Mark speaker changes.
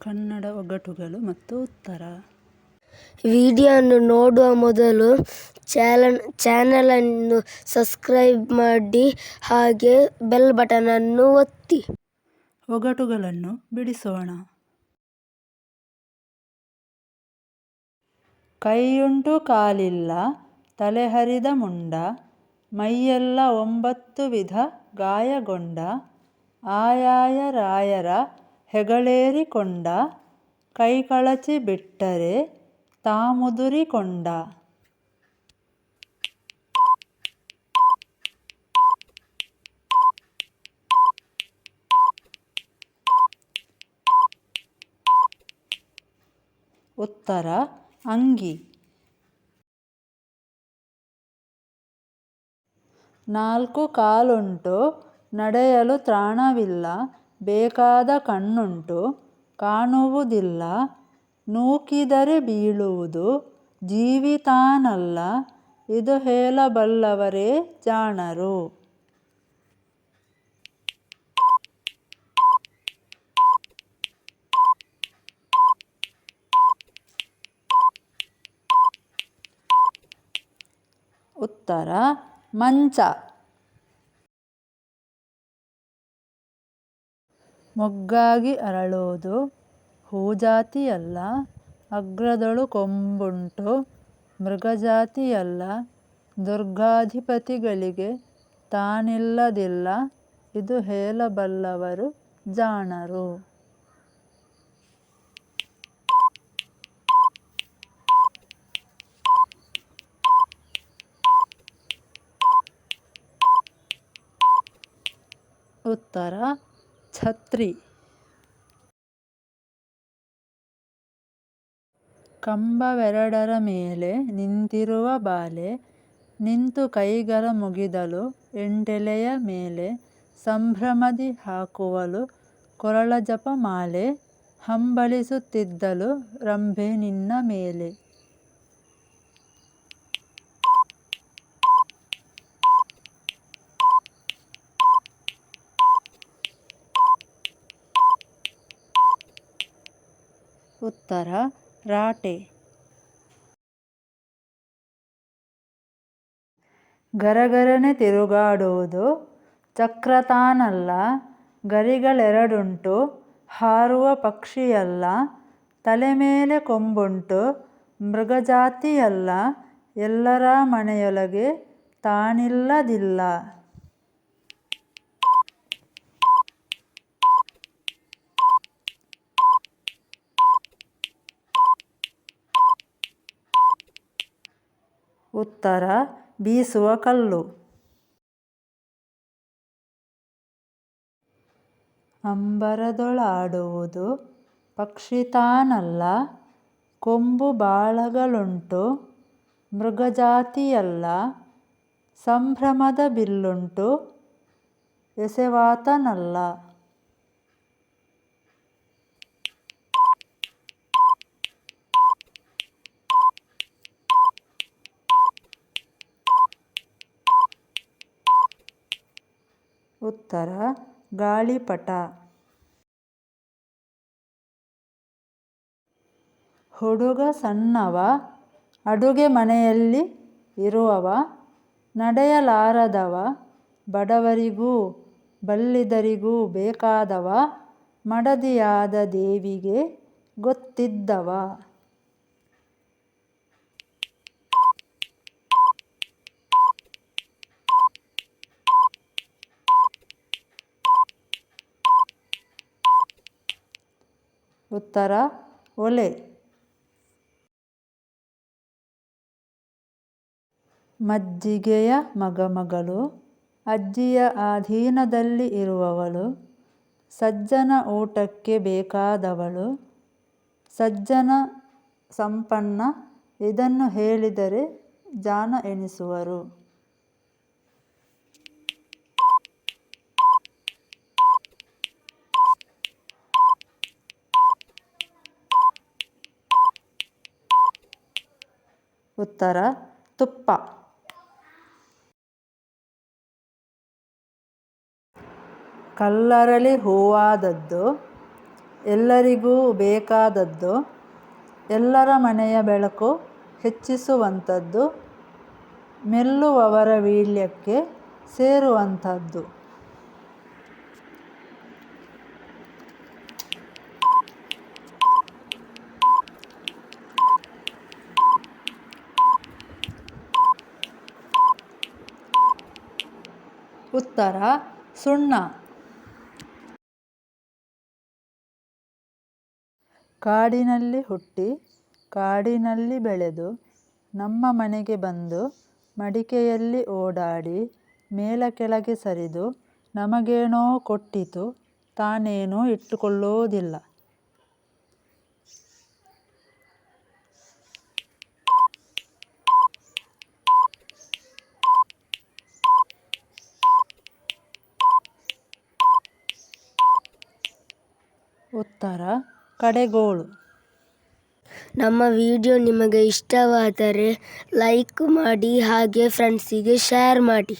Speaker 1: ಕನ್ನಡ ಒಗಟುಗಳು ಮತ್ತು ಉತ್ತರ.
Speaker 2: ವಿಡಿಯೋವನ್ನು ನೋಡುವ ಮೊದಲು ಚಾನಲ್ ಚಾನಲನ್ನು ಸಬ್ಸ್ಕ್ರೈಬ್ ಮಾಡಿ ಹಾಗೆ ಬೆಲ್ ಬಟನನ್ನು ಒತ್ತಿ.
Speaker 1: ಒಗಟುಗಳನ್ನು ಬಿಡಿಸೋಣ. ಕೈಯುಂಟು ಕಾಲಿಲ್ಲ ತಲೆಹರಿದ ಮುಂಡ ಮೈಯೆಲ್ಲ ಒಂಬತ್ತು ವಿಧ ಗಾಯಗೊಂಡ ಆಯಾಯ ರಾಯರ ಹೆಗಲೇರಿಕೊಂಡ ಕೈಕಳಚಿ ಬಿಟ್ಟರೆ ತಾಮುದುರಿಕೊಂಡ. ಉತ್ತರ ಅಂಗಿ. ನಾಲ್ಕು ಕಾಲುಂಟು ನಡೆಯಲು ತ್ರಾಣವಿಲ್ಲ. ಬೇಕಾದ ಕಣ್ಣುಂಟು ಕಾಣುವುದಿಲ್ಲ ನೂಕಿದರೆ ಬೀಳುವುದು ಜೀವಿತಾನಲ್ಲ ಇದು ಹೇಳಬಲ್ಲವರೇ ಜಾಣರು. ಉತ್ತರ ಮಂಚ. ಮೊಗ್ಗಾಗಿ ಅರಳೋದು ಹೂಜಾತಿಯಲ್ಲ ಅಗ್ರದೊಳು ಕೊಂಬುಂಟು ಮೃಗಜಾತಿಯಲ್ಲ ದುರ್ಗಾಧಿಪತಿಗಳಿಗೆ ತಾನಿಲ್ಲದಿಲ್ಲ ಇದು ಹೇಳಬಲ್ಲವರು ಜಾಣರು. ಉತ್ತರ ಛತ್ರಿ. ಕಂಬವೆರಡರ ಮೇಲೆ ನಿಂತಿರುವ ಬಾಲೆ ನಿಂತು ಕೈಗಳ ಮುಗಿದಲು ಎಂಟೆಲೆಯ ಮೇಲೆ ಸಂಭ್ರಮದಿ ಹಾಕುವಲು ಕೊರಳ ಜಪಮಾಲೆ ಹಂಬಲಿಸುತ್ತಿದ್ದಳು ರಂಭೆ ನಿನ್ನ ಮೇಲೆ. ಉತ್ತರ, ರಾಟೆ. ಗರಗರನೆ ತಿರುಗಾಡುವುದು ಚಕ್ರತಾನಲ್ಲ, ಗರಿಗಳೆರಡುಂಟು, ಹಾರುವ ಪಕ್ಷಿಯಲ್ಲ ತಲೆ ಮೇಲೆ ಕೊಂಬುಂಟು, ಮೃಗಜಾತಿಯಲ್ಲ, ಎಲ್ಲರ ಮನೆಯೊಳಗೆ ತಾನಿಲ್ಲದಿಲ್ಲ. ಉತ್ತರ ಬೀಸುವ ಕಲ್ಲು. ಅಂಬರದೊಳಾಡುವುದು ಪಕ್ಷಿತಾನಲ್ಲ ಕೊಂಬು ಬಾಳಗಳುಂಟು ಮೃಗಜಾತಿಯಲ್ಲ ಸಂಭ್ರಮದ ಬಿಲ್ಲುಂಟು ಎಸೆವಾತನಲ್ಲ. ಉತ್ತರ ಗಾಳಿಪಟ. ಹುಡುಗ ಸಣ್ಣವ ಅಡುಗೆ ಮನೆಯಲ್ಲಿ ಇರುವವ ನಡೆಯಲಾರದವ ಬಡವರಿಗೂ ಬಲ್ಲಿದರಿಗೂ ಬೇಕಾದವ ಮಡದಿಯಾದ ದೇವಿಗೆ ಗೊತ್ತಿದ್ದವ. ಉತ್ತರ ಒಲೆ ಮಜ್ಜಿಗೆಯ ಮಗಮಗಳು ಅಜ್ಜಿಯ ಅಧೀನದಲ್ಲಿ ಇರುವವಳು, ಸಜ್ಜನ ಊಟಕ್ಕೆ ಬೇಕಾದವಳು, ಸಜ್ಜನ ಸಂಪನ್ನ ಇದನ್ನು ಹೇಳಿದರೆ ಜಾನ ಎನಿಸುವರು ಉತ್ತರ ತುಪ್ಪ. ಕಲ್ಲರಳಿ ಹೂವಾದದ್ದು ಎಲ್ಲರಿಗೂ ಬೇಕಾದದ್ದು ಎಲ್ಲರ ಮನೆಯ ಬೆಳಕು ಹೆಚ್ಚಿಸುವಂಥದ್ದು ಮೆಲ್ಲುವವರ ವೀಳ್ಯಕ್ಕೆ ಸೇರುವಂಥದ್ದು. ಉತ್ತರ, ಸುಣ್ಣ. ಕಾಡಿನಲ್ಲಿ ಹುಟ್ಟಿ, ಕಾಡಿನಲ್ಲಿ ಬೆಳೆದು, ನಮ್ಮ ಮನೆಗೆ ಬಂದು, ಮಡಿಕೆಯಲ್ಲಿ ಓಡಾಡಿ, ಮೇಲ ಕೆಳಗೆ ಸರಿದು, ನಮಗೇನೋ ಕೊಟ್ಟಿತು, ತಾನೇನೂ ಇಟ್ಟುಕೊಳ್ಳೋದಿಲ್ಲ. ಉತ್ತರ ಕಡೆಗೋಳು.
Speaker 2: ನಮ್ಮ ವಿಡಿಯೋ ನಿಮಗೆ ಇಷ್ಟವಾದರೆ ಲೈಕ್ ಮಾಡಿ ಹಾಗೆ ಫ್ರೆಂಡ್ಸಿಗೆ ಶೇರ್ ಮಾಡಿ.